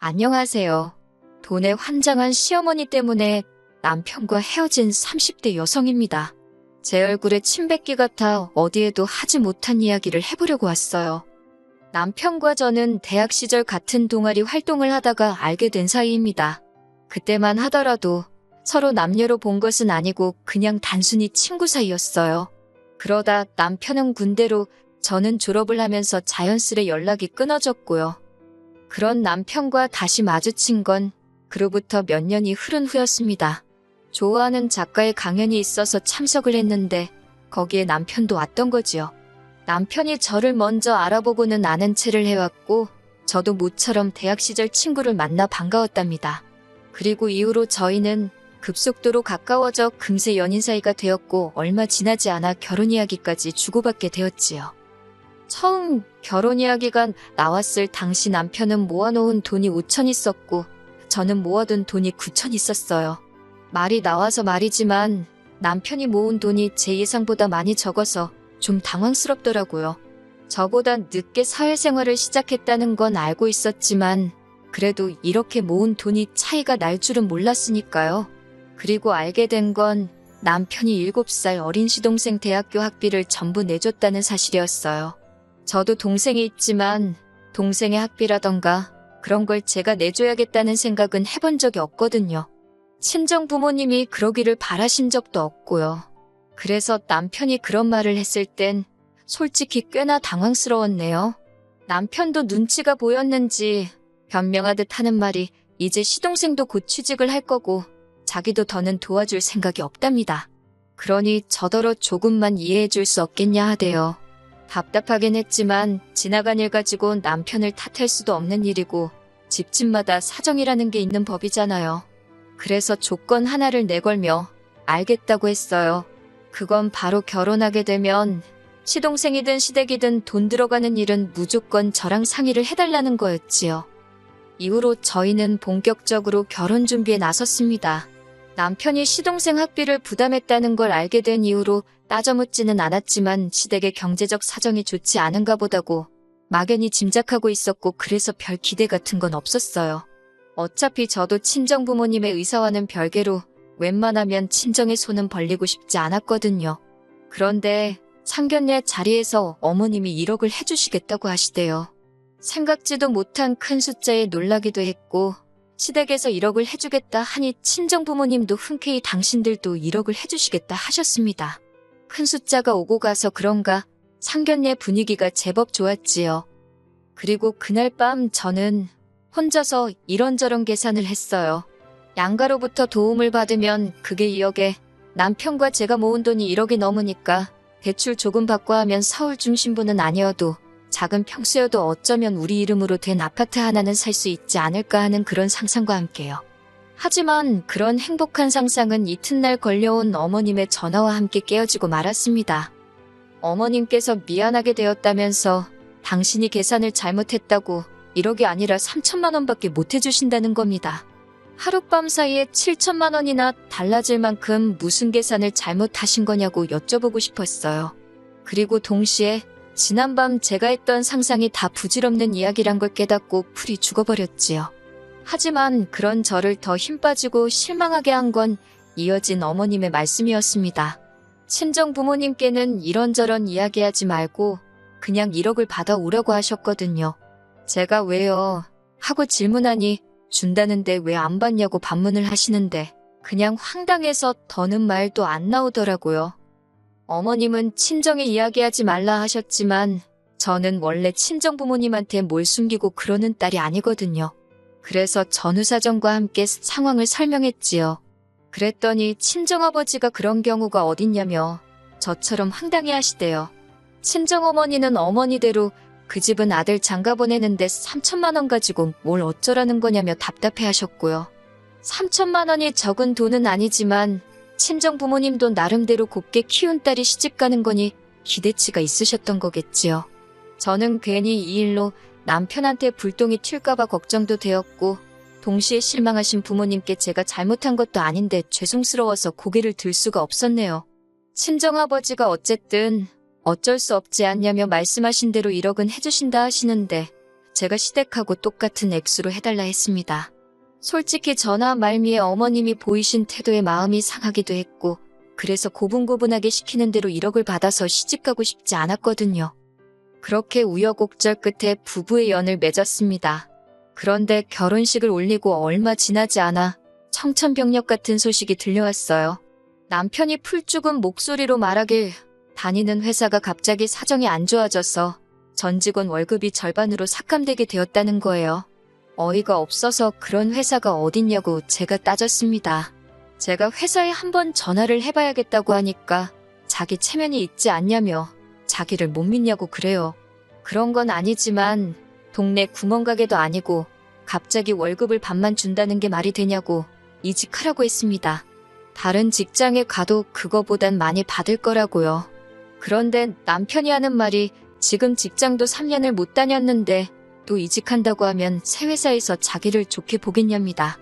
안녕하세요. 돈에 환장한 시어머니 때문에 남편과 헤어진 30대 여성입니다. 제 얼굴에 침 뱉기 같아 어디에도 하지 못한 이야기를 해보려고 왔어요. 남편과 저는 대학 시절 같은 동아리 활동을 하다가 알게 된 사이입니다. 그때만 하더라도 서로 남녀로 본 것은 아니고 그냥 단순히 친구 사이였어요. 그러다 남편은 군대로 저는 졸업을 하면서 자연스레 연락이 끊어졌고요. 그런 남편과 다시 마주친 건 그로부터 몇 년이 흐른 후였습니다. 좋아하는 작가의 강연이 있어서 참석을 했는데 거기에 남편도 왔던 거지요. 남편이 저를 먼저 알아보고는 아는 체를 해왔고 저도 모처럼 대학 시절 친구를 만나 반가웠답니다. 그리고 이후로 저희는 급속도로 가까워져 금세 연인 사이가 되었고 얼마 지나지 않아 결혼 이야기까지 주고받게 되었지요. 처음 결혼 이야기가 나왔을 당시 남편은 모아놓은 돈이 5천 있었고 저는 모아둔 돈이 9천 있었어요. 말이 나와서 말이지만 남편이 모은 돈이 제 예상보다 많이 적어서 좀 당황스럽더라고요. 저보다 늦게 사회생활을 시작했다는 건 알고 있었지만 그래도 이렇게 모은 돈이 차이가 날 줄은 몰랐으니까요. 그리고 알게 된 건 남편이 7살 어린 시동생 대학교 학비를 전부 내줬다는 사실이었어요. 저도 동생이 있지만 동생의 학비라던가 그런 걸 제가 내줘야겠다는 생각은 해본 적이 없거든요. 친정 부모님이 그러기를 바라신 적도 없고요. 그래서 남편이 그런 말을 했을 땐 솔직히 꽤나 당황스러웠네요. 남편도 눈치가 보였는지 변명하듯 하는 말이 이제 시동생도 곧 취직을 할 거고 자기도 더는 도와줄 생각이 없답니다. 그러니 저더러 조금만 이해해 줄 수 없겠냐 하대요. 답답하긴 했지만 지나간 일 가지고 남편을 탓할 수도 없는 일이고 집집마다 사정이라는 게 있는 법이잖아요. 그래서 조건 하나를 내걸며 알겠다고 했어요. 그건 바로 결혼하게 되면 시동생이든 시댁이든 돈 들어가는 일은 무조건 저랑 상의를 해달라는 거였지요. 이후로 저희는 본격적으로 결혼 준비에 나섰습니다. 남편이 시동생 학비를 부담했다는 걸 알게 된 이후로 따져 묻지는 않았지만 시댁의 경제적 사정이 좋지 않은가 보다고 막연히 짐작하고 있었고 그래서 별 기대 같은 건 없었어요. 어차피 저도 친정 부모님의 의사와는 별개로 웬만하면 친정의 손은 벌리고 싶지 않았거든요. 그런데 상견례 자리에서 어머님이 1억을 해주시겠다고 하시대요. 생각지도 못한 큰 숫자에 놀라기도 했고 시댁에서 1억을 해주겠다 하니 친정 부모님도 흔쾌히 당신들도 1억을 해주시겠다 하셨습니다. 큰 숫자가 오고 가서 그런가 상견례 분위기가 제법 좋았지요. 그리고 그날 밤 저는 혼자서 이런저런 계산을 했어요. 양가로부터 도움을 받으면 그게 2억에 남편과 제가 모은 돈이 1억이 넘으니까 대출 조금 받고 하면 서울 중심부는 아니어도 작은 평수여도 어쩌면 우리 이름으로 된 아파트 하나는 살 수 있지 않을까 하는 그런 상상과 함께요. 하지만 그런 행복한 상상은 이튿날 걸려온 어머님의 전화와 함께 깨어지고 말았습니다. 어머님께서 미안하게 되었다면서 당신이 계산을 잘못했다고 1억이 아니라 3천만 원밖에 못 해주신다는 겁니다. 하룻밤 사이에 7천만 원이나 달라질 만큼 무슨 계산을 잘못하신 거냐고 여쭤보고 싶었어요. 그리고 동시에 지난밤 제가 했던 상상이 다 부질없는 이야기란 걸 깨닫고 풀이 죽어버렸지요. 하지만 그런 저를 더 힘 빠지고 실망하게 한 건 이어진 어머님의 말씀이었습니다. 친정 부모님께는 이런저런 이야기하지 말고 그냥 1억을 받아오려고 하셨거든요. 제가 왜요? 하고 질문하니 준다는데 왜 안 받냐고 반문을 하시는데 그냥 황당해서 더는 말도 안 나오더라고요. 어머님은 친정에 이야기하지 말라 하셨지만 저는 원래 친정 부모님한테 뭘 숨기고 그러는 딸이 아니거든요. 그래서 전후사정과 함께 상황을 설명했지요. 그랬더니 친정아버지가 그런 경우가 어딨냐며 저처럼 황당해 하시대요. 친정어머니는 어머니대로 그 집은 아들 장가 보내는데 3천만 원 가지고 뭘 어쩌라는 거냐며 답답해 하셨고요. 3천만 원이 적은 돈은 아니지만 친정 부모님도 나름대로 곱게 키운 딸이 시집 가는 거니 기대치가 있으셨던 거겠지요. 저는 괜히 이 일로 남편한테 불똥이 튈까봐 걱정도 되었고 동시에 실망하신 부모님께 제가 잘못한 것도 아닌데 죄송스러워서 고개를 들 수가 없었네요. 친정아버지가 어쨌든 어쩔 수 없지 않냐며 말씀하신 대로 1억은 해주신다 하시는데 제가 시댁하고 똑같은 액수로 해달라 했습니다. 솔직히 전화 말미에 어머님이 보이신 태도에 마음이 상하기도 했고, 그래서 고분고분하게 시키는 대로 1억을 받아서 시집가고 싶지 않았거든요. 그렇게 우여곡절 끝에 부부의 연을 맺었습니다. 그런데 결혼식을 올리고 얼마 지나지 않아 청천벽력 같은 소식이 들려왔어요. 남편이 풀 죽은 목소리로 말하길 다니는 회사가 갑자기 사정이 안 좋아져서 전 직원 월급이 절반으로 삭감되게 되었다는 거예요. 어이가 없어서 그런 회사가 어딨냐고 제가 따졌습니다. 제가 회사에 한번 전화를 해봐야겠다고 하니까 자기 체면이 있지 않냐며 자기를 못 믿냐고 그래요. 그런 건 아니지만 동네 구멍가게도 아니고 갑자기 월급을 반만 준다는 게 말이 되냐고 이직하라고 했습니다. 다른 직장에 가도 그거보단 많이 받을 거라고요. 그런데 남편이 하는 말이 지금 직장도 3년을 못 다녔는데 또 이직한다고 하면 새 회사에서 자기를 좋게 보겠냐입니다.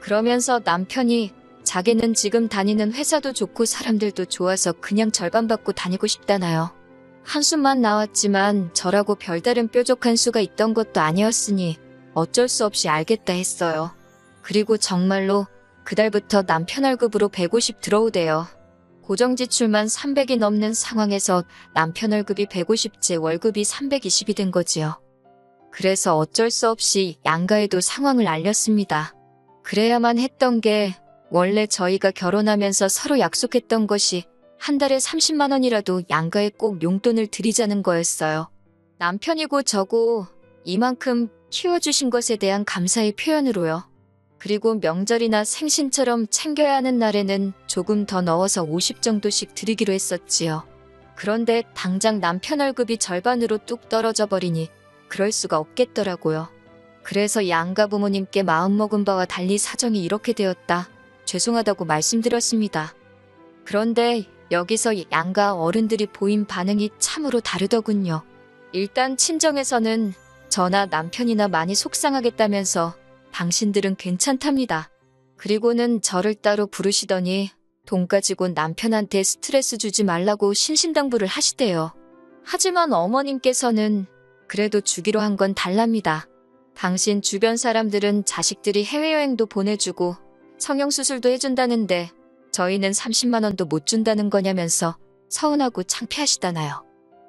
그러면서 남편이 자기는 지금 다니는 회사도 좋고 사람들도 좋아서 그냥 절반 받고 다니고 싶다나요. 한숨만 나왔지만 저라고 별다른 뾰족한 수가 있던 것도 아니었으니 어쩔 수 없이 알겠다 했어요. 그리고 정말로 그달부터 남편 월급으로 150 들어오대요. 고정 지출만 300이 넘는 상황에서 남편 월급이 150제 월급이 320이 된 거지요. 그래서 어쩔 수 없이 양가에도 상황을 알렸습니다. 그래야만 했던 게 원래 저희가 결혼하면서 서로 약속했던 것이 한 달에 30만 원이라도 양가에 꼭 용돈을 드리자는 거였어요. 남편이고 저고 이만큼 키워주신 것에 대한 감사의 표현으로요. 그리고 명절이나 생신처럼 챙겨야 하는 날에는 조금 더 넣어서 50 정도씩 드리기로 했었지요. 그런데 당장 남편 월급이 절반으로 뚝 떨어져 버리니 그럴 수가 없겠더라고요. 그래서 양가 부모님께 마음먹은 바와 달리 사정이 이렇게 되었다. 죄송하다고 말씀드렸습니다. 그런데 여기서 양가 어른들이 보인 반응이 참으로 다르더군요. 일단 친정에서는 저나 남편이나 많이 속상하겠다면서 당신들은 괜찮답니다. 그리고는 저를 따로 부르시더니 돈 가지고 남편한테 스트레스 주지 말라고 신신당부를 하시대요. 하지만 어머님께서는 그래도 주기로 한 건 달랍니다. 당신 주변 사람들은 자식들이 해외여행도 보내주고 성형수술도 해준다는데 저희는 30만 원도 못 준다는 거냐면서 서운하고 창피하시다나요.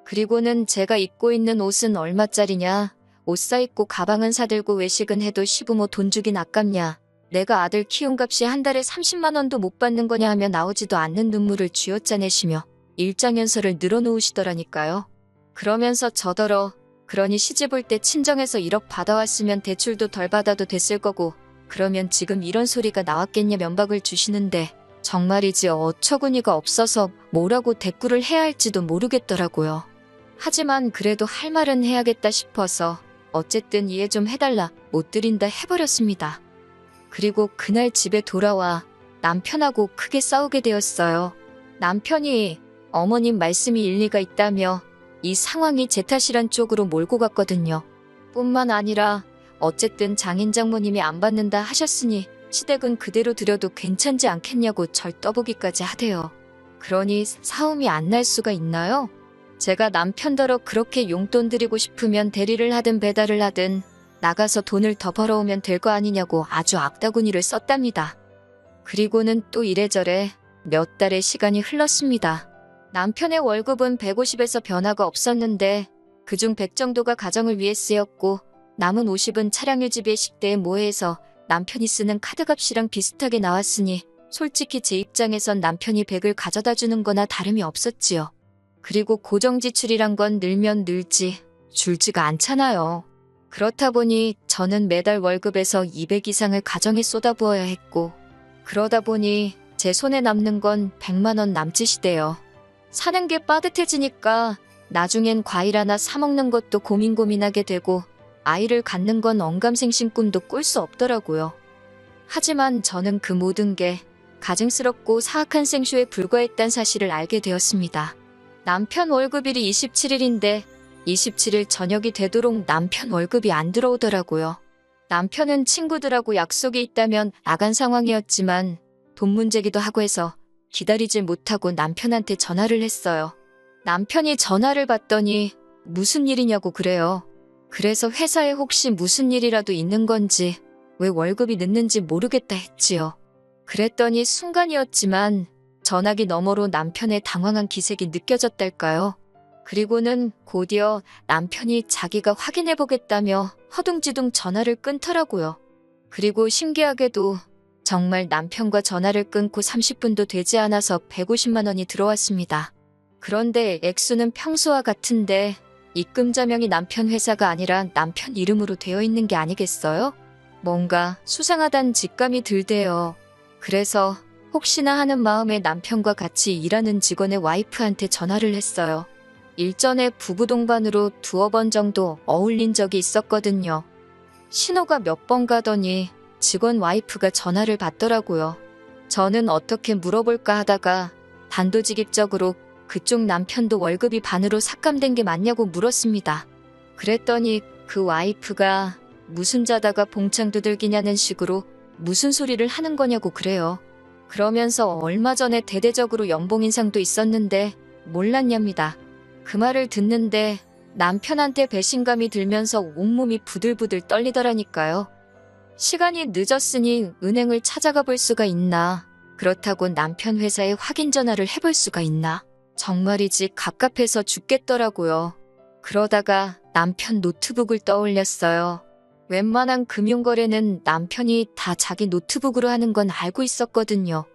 그리고는 제가 입고 있는 옷은 얼마짜리냐, 옷 사입고 가방은 사들고 외식은 해도 시부모 돈 주긴 아깝냐, 내가 아들 키운 값이 한 달에 30만 원도 못 받는 거냐 하며 나오지도 않는 눈물을 쥐어짜내시며 일장연설을 늘어놓으시더라니까요. 그러면서 저더러 그러니 시집 올 때 친정에서 1억 받아왔으면 대출도 덜 받아도 됐을 거고 그러면 지금 이런 소리가 나왔겠냐 면박을 주시는데 정말이지 어처구니가 없어서 뭐라고 대꾸를 해야 할지도 모르겠더라고요. 하지만 그래도 할 말은 해야겠다 싶어서 어쨌든 이해 좀 해달라 못 드린다 해버렸습니다. 그리고 그날 집에 돌아와 남편하고 크게 싸우게 되었어요. 남편이 어머님 말씀이 일리가 있다며 이 상황이 제 탓이란 쪽으로 몰고 갔거든요. 뿐만 아니라 어쨌든 장인 장모님이 안 받는다 하셨으니 시댁은 그대로 드려도 괜찮지 않겠냐고 절 떠보기까지 하대요. 그러니 사움이 안 날 수가 있나요? 제가 남편더러 그렇게 용돈 드리고 싶으면 대리를 하든 배달을 하든 나가서 돈을 더 벌어오면 될 거 아니냐고 아주 악다구니를 썼답니다. 그리고는 또 이래저래 몇 달의 시간이 흘렀습니다. 남편의 월급은 150에서 변화가 없었는데 그중 100 정도가 가정을 위해 쓰였고 남은 50은 차량 유지비에 식대에 모해서 남편이 쓰는 카드값이랑 비슷하게 나왔으니 솔직히 제 입장에선 남편이 100을 가져다 주는 거나 다름이 없었지요. 그리고 고정지출이란 건 늘면 늘지 줄지가 않잖아요. 그렇다 보니 저는 매달 월급에서 200 이상을 가정에 쏟아부어야 했고 그러다 보니 제 손에 남는 건 100만 원 남짓이대요. 사는 게 빠듯해지니까 나중엔 과일 하나 사 먹는 것도 고민 고민하게 되고 아이를 갖는 건 언감생심 꿈도 꿀 수 없더라고요. 하지만 저는 그 모든 게 가증스럽고 사악한 생쇼에 불과했단 사실을 알게 되었습니다. 남편 월급일이 27일인데 27일 저녁이 되도록 남편 월급이 안 들어오더라고요. 남편은 친구들하고 약속이 있다면 나간 상황이었지만 돈 문제기도 하고 해서 기다리질 못하고 남편한테 전화를 했어요. 남편이 전화를 받더니 무슨 일이냐고 그래요. 그래서 회사에 혹시 무슨 일이라도 있는 건지 왜 월급이 늦는지 모르겠다 했지요. 그랬더니 순간이었지만 전화기 너머로 남편의 당황한 기색이 느껴졌달까요. 그리고는 곧이어 남편이 자기가 확인해보겠다며 허둥지둥 전화를 끊더라고요. 그리고 신기하게도 정말 남편과 전화를 끊고 30분도 되지 않아서 150만 원이 들어왔습니다. 그런데 액수는 평소와 같은데 입금 자명이 남편 회사가 아니라 남편 이름으로 되어 있는 게 아니겠어요? 뭔가 수상하단 직감이 들대요. 그래서 혹시나 하는 마음에 남편과 같이 일하는 직원의 와이프한테 전화를 했어요. 일전에 부부 동반으로 두어 번 정도 어울린 적이 있었거든요. 신호가 몇 번 가더니 직원 와이프가 전화를 받더라고요. 저는 어떻게 물어볼까 하다가 단도직입적으로 그쪽 남편도 월급이 반으로 삭감된 게 맞냐고 물었습니다. 그랬더니 그 와이프가 무슨 자다가 봉창 두들기냐는 식으로 무슨 소리를 하는 거냐고 그래요. 그러면서 얼마 전에 대대적으로 연봉 인상도 있었는데 몰랐냐입니다. 그 말을 듣는데 남편한테 배신감이 들면서 온몸이 부들부들 떨리더라니까요. 시간이 늦었으니 은행을 찾아가 볼 수가 있나. 그렇다고 남편 회사에 확인 전화를 해볼 수가 있나. 정말이지 갑갑해서 죽겠더라고요. 그러다가 남편 노트북을 떠올렸어요. 웬만한 금융거래는 남편이 다 자기 노트북으로 하는 건 알고 있었거든요.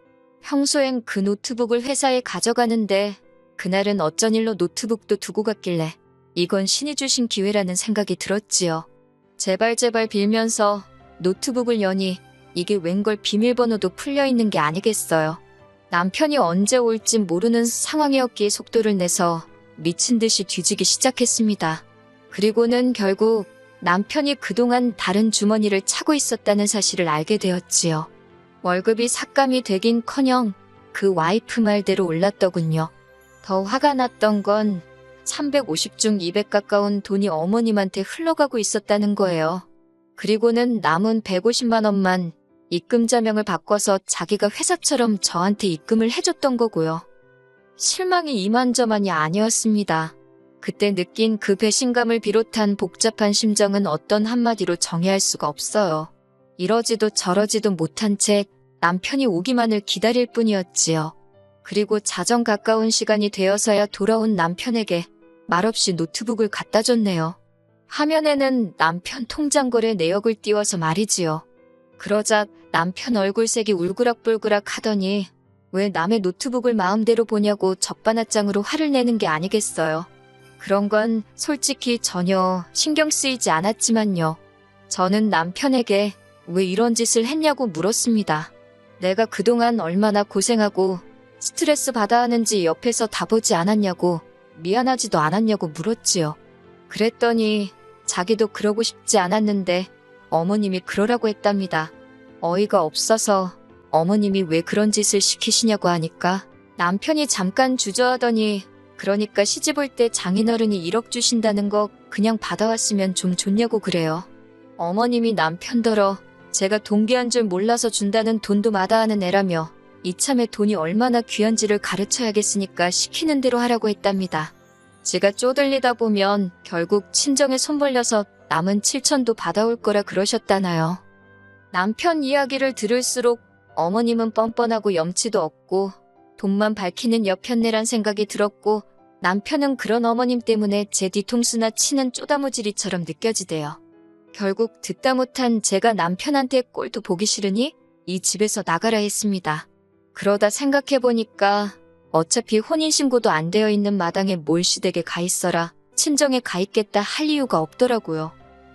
평소엔 그 노트북을 회사에 가져가는데 그날은 어쩐 일로 노트북도 두고 갔길래 이건 신이 주신 기회라는 생각이 들었지요. 제발 제발 빌면서 노트북을 여니 이게 웬걸 비밀번호도 풀려 있는 게 아니겠어요. 남편이 언제 올지 모르는 상황이었기에 속도를 내서 미친 듯이 뒤지기 시작했습니다. 그리고는 결국 남편이 그동안 다른 주머니를 차고 있었다는 사실을 알게 되었지요. 월급이 삭감이 되긴 커녕 그 와이프 말대로 올랐더군요. 더 화가 났던 건 350 중 200 가까운 돈이 어머님한테 흘러가고 있었다는 거예요. 그리고는 남은 150만 원만 입금 자명을 바꿔서 자기가 회사처럼 저한테 입금을 해줬던 거고요. 실망이 이만저만이 아니었습니다. 그때 느낀 그 배신감을 비롯한 복잡한 심정은 어떤 한마디로 정의할 수가 없어요. 이러지도 저러지도 못한 채 남편이 오기만을 기다릴 뿐이었지요. 그리고 자정 가까운 시간이 되어서야 돌아온 남편에게 말없이 노트북을 갖다 줬네요. 화면에는 남편 통장 거래 내역을 띄워서 말이지요. 그러자 남편 얼굴색이 울그락불그락 하더니 왜 남의 노트북을 마음대로 보냐고 적반하장으로 화를 내는 게 아니겠어요. 그런 건 솔직히 전혀 신경 쓰이지 않았지만요. 저는 남편에게 왜 이런 짓을 했냐고 물었습니다. 내가 그동안 얼마나 고생하고 스트레스 받아 하는지 옆에서 다 보지 않았냐고 미안하지도 않았냐고 물었지요. 그랬더니 자기도 그러고 싶지 않았는데 어머님이 그러라고 했답니다. 어이가 없어서 어머님이 왜 그런 짓을 시키시냐고 하니까 남편이 잠깐 주저하더니 그러니까 시집 올 때 장인어른이 1억 주신다는 거 그냥 받아왔으면 좀 좋냐고 그래요. 어머님이 남편더러 제가 동기한 줄 몰라서 준다는 돈도 마다하는 애라며 이참에 돈이 얼마나 귀한지를 가르쳐야겠으니까 시키는 대로 하라고 했답니다. 제가 쪼들리다 보면 결국 친정에 손 벌려서 남은 7천도 받아올 거라 그러셨다나요. 남편 이야기를 들을수록 어머님은 뻔뻔하고 염치도 없고 돈만 밝히는 여편네란 생각이 들었고 남편은 그런 어머님 때문에 제 뒤통수나 치는 쪼다무지리처럼 느껴지대요. 결국 듣다 못한 제가 남편한테 꼴도 보기 싫으니 이 집에서 나가라 했습니다. 그러다 생각해보니까 어차피 혼인신고도 안 되어 있는 마당에 몰시댁에 가 있어라 친정에 가 있겠다 할 이유가 없더라고요.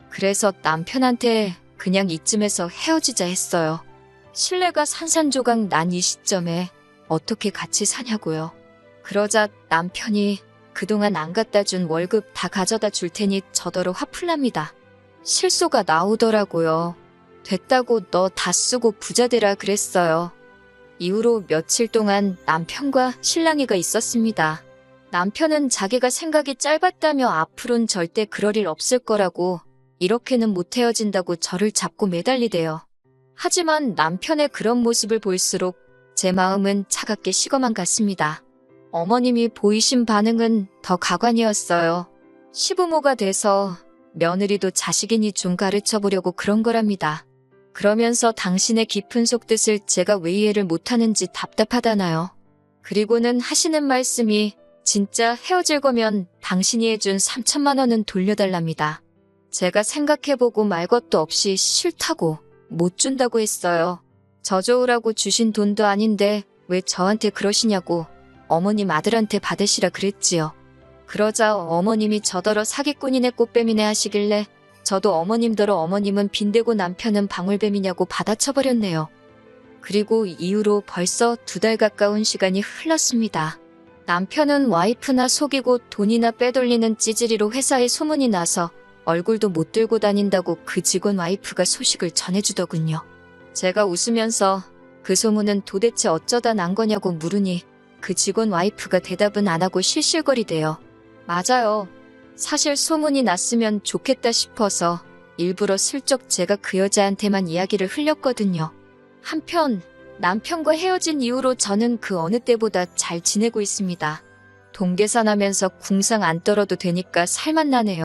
그래서 남편한테 그냥 이쯤에서 헤어지자 했어요. 신뢰가 산산조각 난 이 시점에 어떻게 같이 사냐고요. 그러자 남편이 그동안 안 갖다 준 월급 다 가져다 줄 테니 저더러 화풀 납니다. 실소가 나오더라고요. 됐다고 너 다 쓰고 부자 되라 그랬어요. 이후로 며칠 동안 남편과 신랑이가 있었습니다. 남편은 자기가 생각이 짧았다며 앞으론 절대 그럴 일 없을 거라고 이렇게는 못 헤어진다고 저를 잡고 매달리대요. 하지만 남편의 그런 모습을 볼수록 제 마음은 차갑게 식어만 갔습니다. 어머님이 보이신 반응은 더 가관이었어요. 시부모가 돼서 며느리도 자식이니 좀 가르쳐 보려고 그런 거랍니다. 그러면서 당신의 깊은 속뜻을 제가 왜 이해를 못하는지 답답하다나요. 그리고는 하시는 말씀이 진짜 헤어질 거면 당신이 해준 3천만 원은 돌려달랍니다. 제가 생각해보고 말 것도 없이 싫다고 못 준다고 했어요. 저 좋으라고 주신 돈도 아닌데 왜 저한테 그러시냐고 어머님 아들한테 받으시라 그랬지요. 그러자 어머님이 저더러 사기꾼이네 꽃뱀이네 하시길래 저도 어머님더러 어머님은 빈대고 남편은 방울뱀이냐고 받아쳐버렸네요. 그리고 이후로 벌써 두 달 가까운 시간이 흘렀습니다. 남편은 와이프나 속이고 돈이나 빼돌리는 찌질이로 회사에 소문이 나서 얼굴도 못 들고 다닌다고 그 직원 와이프가 소식을 전해주더군요. 제가 웃으면서 그 소문은 도대체 어쩌다 난 거냐고 물으니 그 직원 와이프가 대답은 안 하고 실실거리대요. 맞아요. 사실 소문이 났으면 좋겠다 싶어서 일부러 슬쩍 제가 그 여자한테만 이야기를 흘렸거든요. 한편 남편과 헤어진 이후로 저는 그 어느 때보다 잘 지내고 있습니다. 동계산 하면서 궁상 안 떨어도 되니까 살만 나네요.